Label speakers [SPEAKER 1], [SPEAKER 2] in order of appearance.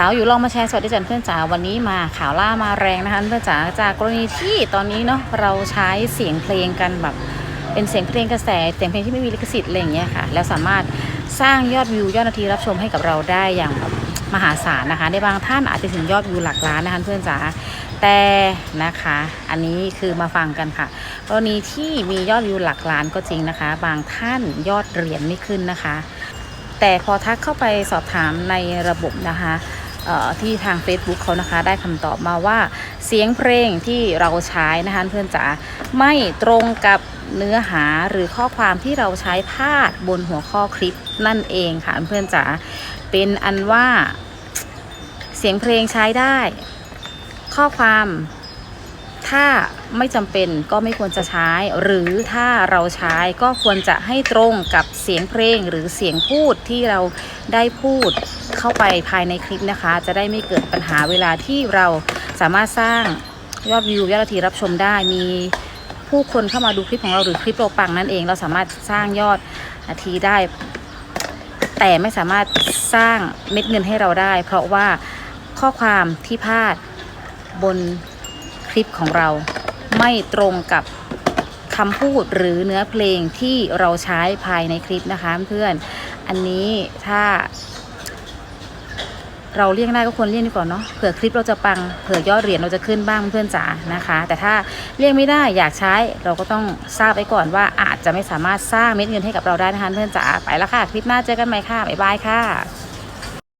[SPEAKER 1] สาวอยู่ลองมาแชร์สวัสดีจันเพื่อนจ๋าวันนี้มาข่าวล่ามาแรงนะคะเพื่อนจ๋าจากกรณีที่ตอนนี้เนาะเราใช้เสียงเพลงกันแบบเป็นเสียงเพลงกระแสเสียงเพลงที่ไม่มีลิขสิทธิ์อะไรอย่างเงี้ยค่ะแล้วสามารถสร้างยอดวิวยอดนาทีรับชมให้กับเราได้อย่างแบบมหาศาลนะคะในบางท่านอาจจะถึงยอดวิวหลักล้านนะคะเพื่อนจ๋าแต่นะคะอันนี้คือมาฟังกันค่ะกรณีที่มียอดวิวหลักล้านก็จริงนะคะ บางท่านยอดเหรียญไม่ขึ้นนะคะแต่พอทักเข้าไปสอบถามในระบบนะคะ ที่ทาง Facebook เขานะคะ ได้คำตอบมาว่าเสียงเพลงที่เราใช้นะคะเพื่อนจ๋าไม่ตรงกับเนื้อหาหรือข้อความที่เราใช้พาดบนหัวข้อคลิปนั่นเองค่ะเพื่อนจ๋าเป็นอันว่าเสียงเพลงใช้ได้ ข้อความ ถ้าไม่จำเป็นก็ไม่ควรจะใช้ หรือถ้าเราใช้ก็ควรจะให้ตรงกับเสียงเพลงหรือเสียงพูดที่เราได้พูดเข้าไปภายในคลิปนะคะ จะได้ไม่เกิดปัญหาเวลาที่เราสามารถสร้างยอดวิวยอดนาทีรับชมได้มีผู้คนเข้ามาดูคลิปของเราหรือคลิปเรปังนั่นเอง เราสามารถสร้างยอดนาทีได้ แต่ไม่สามารถสร้างเม็ดเงินให้เราได้ เพราะว่าข้อความที่พลาดบน ลิปของเราไม่ตรงกับคำพูดหรือเนื้อเพลงที่เราใช้ภายในคลิปนะคะเพื่อนอันนี้ถ้า เราเลี่ยงได้ก็ควรเลี่ยงดีกว่าเนาะเผื่อคลิปเราจะปังเผื่อยอดเหรียญเราจะขึ้นบ้างเพื่อนจ๋านะคะ แต่ถ้าเลี่ยงไม่ได้อยากใช้เราก็ต้องทราบไว้ก่อนว่าอาจจะไม่สามารถสร้างเม็ดเงินให้กับเราได้นะคะเพื่อนจ๋าไปแล้วค่ะ คลิปหน้าเจอกันใหม่ค่ะบ๊ายบายค่ะ